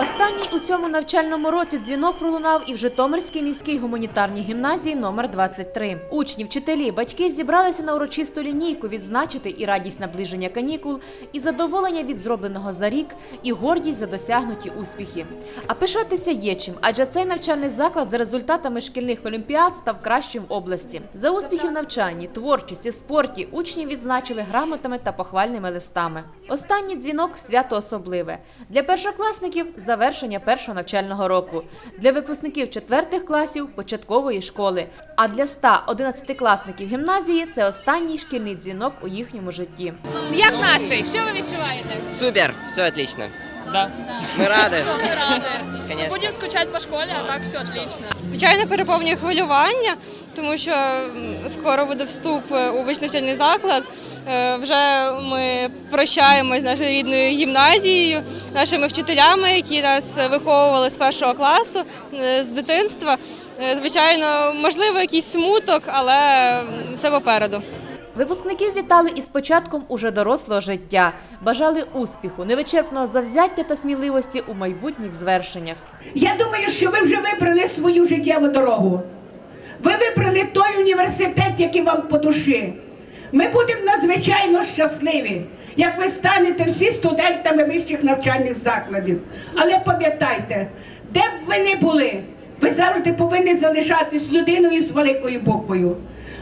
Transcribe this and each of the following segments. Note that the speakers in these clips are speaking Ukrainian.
Останній у цьому навчальному році дзвінок пролунав і в Житомирській міській гуманітарній гімназії номер 23. Учні, вчителі, батьки зібралися на урочисту лінійку відзначити і радість наближення канікул, і задоволення від зробленого за рік, і гордість за досягнуті успіхи. А пишатися є чим, адже цей навчальний заклад за результатами шкільних олімпіад став кращим в області. За успіхи в навчанні, творчості, спорті учнів відзначили грамотами та похвальними листами. Останній дзвінок свято особливе для першокласників завершення першого навчального року, для випускників четвертих класів початкової школи. А для 100 11-класників гімназії це останній шкільний дзвінок у їхньому житті. Як настрій? Що ви відчуваєте? Супер, все отлично. Да. Мы рады. рады. Конечно. Будем скучать по школе, а так все отлично. Звичайно, переповнює хвилювання, тому що м, скоро буде вступ е, у вищий навчальний заклад. Е, Вже ми прощаємось з нашою рідною гімназією, нашими вчителями, які нас виховували з першого класу, е, з дитинства. Е, Звичайно, можливо, якийсь смуток, але все попереду. Випускників вітали із початком уже дорослого життя, бажали успіху, невичерпного завзяття та сміливості у майбутніх звершеннях. Я думаю, що ви вже вибрали свою життєву дорогу. Ви вибрали той університет, який вам по душі. Ми будемо надзвичайно щасливі, як ви станете всі студентами вищих навчальних закладів. Але пам'ятайте, де б ви не були, ви завжди повинні залишатись людиною з великою буквою.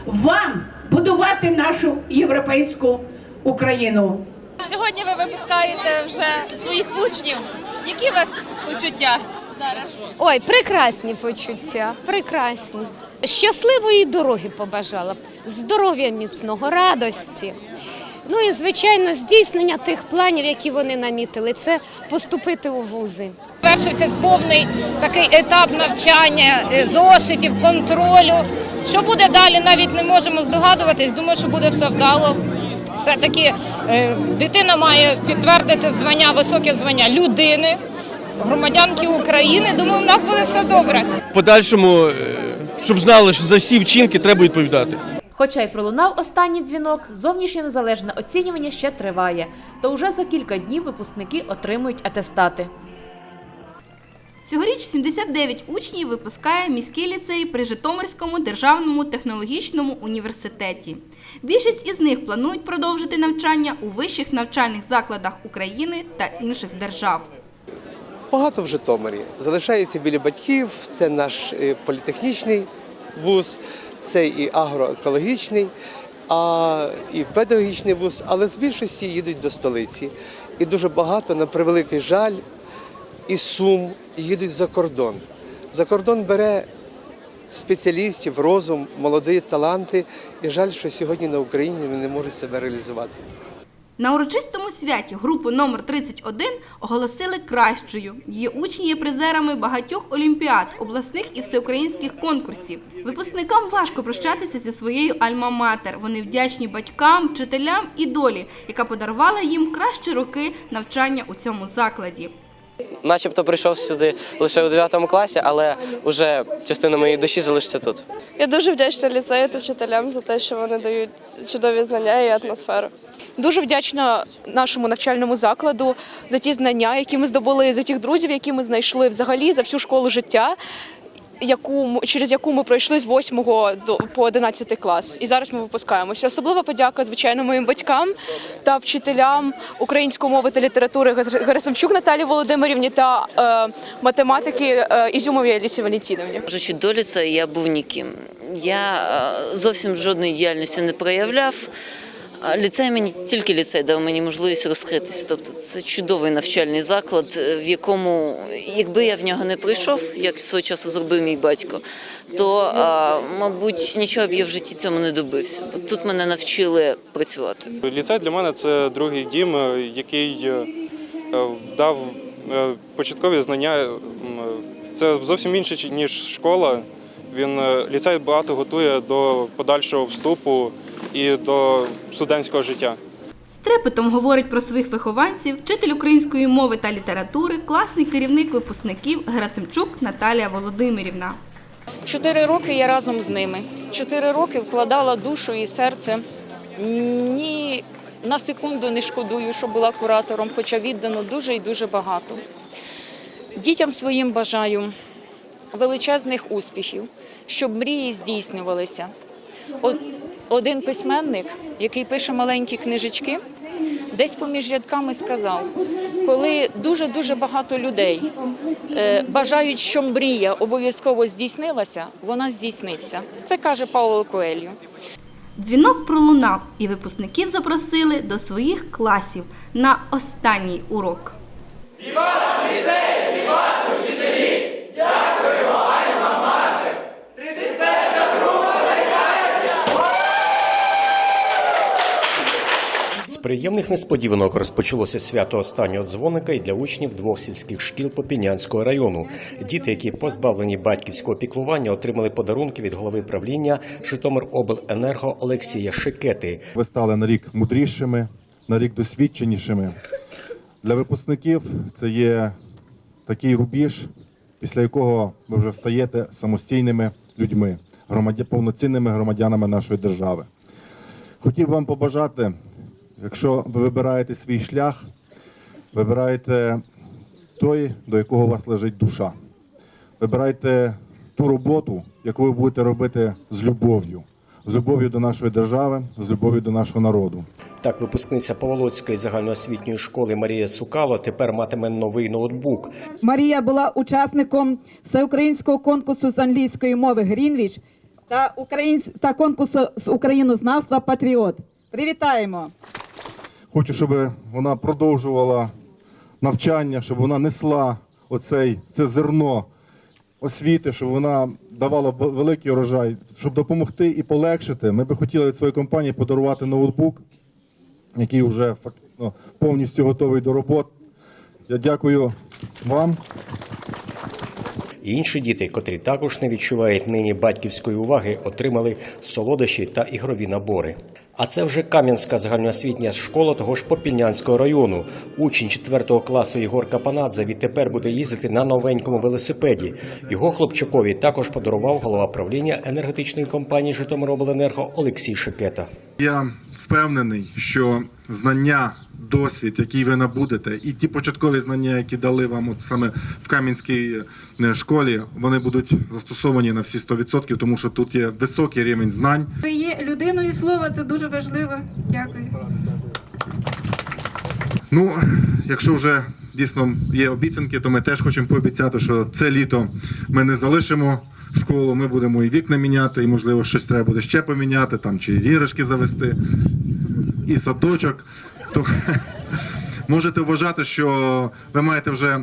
Вам будувати нашу європейську Україну. Сьогодні ви випускаєте вже своїх учнів. Які у вас почуття зараз? Ой, прекрасні почуття, прекрасні. Щасливої дороги побажала б, здоров'я міцного, радості. Ну і звичайно, здійснення тих планів, які вони намітили, це поступити у вузи. Завершився повний такий етап навчання, е, зошитів, контролю. Що буде далі, навіть не можемо здогадуватись. Думаю, що буде все вдало. Все-таки е, дитина має підтвердити звання, високе звання людини, громадянки України. Думаю, у нас буде все добре. В подальшому, е, щоб знали, що за всі вчинки треба відповідати. Хоча й пролунав останній дзвінок, зовнішнє незалежне оцінювання ще триває. То вже за кілька днів випускники отримують атестати. Цьогоріч 79 учнів випускає міський ліцей при Житомирському державному технологічному університеті. Більшість із них планують продовжити навчання у вищих навчальних закладах України та інших держав. Багато в Житомирі. Залишається біля батьків, це наш е, політехнічний вуз, це і агроекологічний, а і педагогічний вуз, але з більшості їдуть до столиці. І дуже багато, на превеликий жаль, і сум їдуть за кордон. За кордон бере спеціалістів, розум, молоді таланти. І жаль, що сьогодні на Україні вони не можуть себе реалізувати. На урочистому святі групу номер 31 оголосили кращою. Її учні є призерами багатьох олімпіад, обласних і всеукраїнських конкурсів. Випускникам важко прощатися зі своєю альма-матер. Вони вдячні батькам, вчителям і долі, яка подарувала їм кращі роки навчання у цьому закладі. Начебто прийшов сюди лише у 9 класі, але вже частина моєї душі залишиться тут. Я дуже вдячна ліцею та вчителям за те, що вони дають чудові знання і атмосферу. Дуже вдячна нашому навчальному закладу за ті знання, які ми здобули, за тих друзів, які ми знайшли взагалі за всю школу життя, яку через яку ми пройшли з 8 до по 11 клас. І зараз ми випускаємося. Особлива подяка, звичайно, моїм батькам та вчителям української мови та літератури Герасимчук Наталі Володимирівні та е, математики е, Ізюмовій Алісі Валентіновні. Кажучи, до ліцею я був ніким. Я е, зовсім жодної діяльності не проявляв. Ліцей мені тільки ліцей дав мені можливість розкритися. Тобто це чудовий навчальний заклад, е, в якому, якби я в нього не прийшов, як свого часу зробив мій батько, то, мабуть, нічого б я в житті цьому не добився. Бо тут мене навчили працювати. Ліцей для мене це другий дім, е, який е, дав початкові знання. Це зовсім інше, ніж школа. Він ліцей багато готує до подальшого вступу і до студентського життя. З трепетом говорить про своїх вихованців вчитель української мови та літератури, класний керівник випускників Герасимчук Наталія Володимирівна. Чотири роки я разом з ними. Чотири роки вкладала душу і серце. Ні на секунду не шкодую, що була куратором, хоча віддано дуже і дуже багато. Дітям своїм бажаю величезних успіхів, щоб мрії здійснювалися. Один письменник, який пише маленькі книжечки, десь поміж рядками сказав, коли дуже-дуже багато людей е, бажають, що мрія обов'язково здійснилася, вона здійсниться. Це каже Пауло Коельо. Дзвінок пролунав, і випускників запросили до своїх класів на останній урок. З приємних несподіванок розпочалося свято останнього дзвоника і для учнів двох сільських шкіл Попільнянського району. Діти, які позбавлені батьківського піклування, отримали подарунки від голови правління Житомиробленерго Олексія Шикети. Ви стали на рік мудрішими, на рік досвідченішими. Для випускників це є такий рубіж, після якого ви вже стаєте самостійними людьми, повноцінними громадянами нашої держави. Хотів вам побажати, якщо ви вибираєте свій шлях, вибирайте той, до якого у вас лежить душа. Вибирайте ту роботу, яку ви будете робити з любов'ю, з любов'ю до нашої держави, з любов'ю до нашого народу. Так, випускниця Поволоцької загальноосвітньої школи Марія Сукало тепер матиме новий ноутбук. Марія була учасником всеукраїнського конкурсу з англійської мови Грінвіч та, українсь... та конкурсу з українознавства Патріот. Привітаємо! Хочу, щоб вона продовжувала навчання, щоб вона несла оцей це зерно освіти, щоб вона давала великий урожай, щоб допомогти і полегшити. Ми би хотіли від своєї компанії подарувати ноутбук, який вже фактично повністю готовий до роботи. Я дякую вам. Інші діти, котрі також не відчувають нині батьківської уваги, отримали солодощі та ігрові набори. А це вже Кам'янська загальноосвітня школа того ж Попільнянського району. Учень 4 класу Ігор Капанадзе відтепер буде їздити на новенькому велосипеді. Його хлопчикові також подарував голова правління енергетичної компанії Житомиробленерго Олексій Шикета. Я впевнений, що знання, досвід, який ви набудете, і ті початкові знання, які дали вам от саме в Кам'янській е, школі, вони будуть застосовані на всі 100%, тому що тут є високий рівень знань. Ви є людиною слова, це дуже важливо. Дякую. Ну, якщо вже дійсно є обіцянки, то ми теж хочемо пообіцяти, що це літо ми не залишимо школу, ми будемо і вікна міняти, і можливо щось треба буде ще поміняти, там чи іграшки завести, і садочок. То можете вважати, що ви маєте вже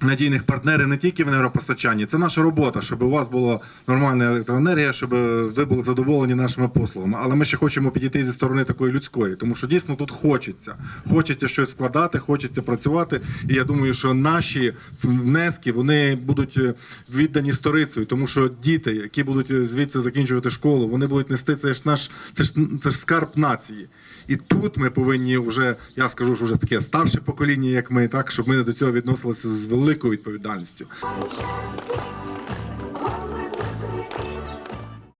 надійних партнерів не тільки в енергопостачанні. Це наша робота, щоб у вас була нормальна електроенергія, щоб ви були задоволені нашими послугами. Але ми ще хочемо підійти зі сторони такої людської, тому що дійсно тут хочеться. Хочеться щось складати, хочеться працювати. І я думаю, що наші внески вони будуть е, віддані сторицею, тому що діти, які будуть е, звідси закінчувати школу, вони будуть нести це ж наш це ж це ж скарб нації. І тут ми повинні вже, я скажу, що вже таке старше покоління, як ми, так щоб ми до цього відносилися з великою відповідальністю.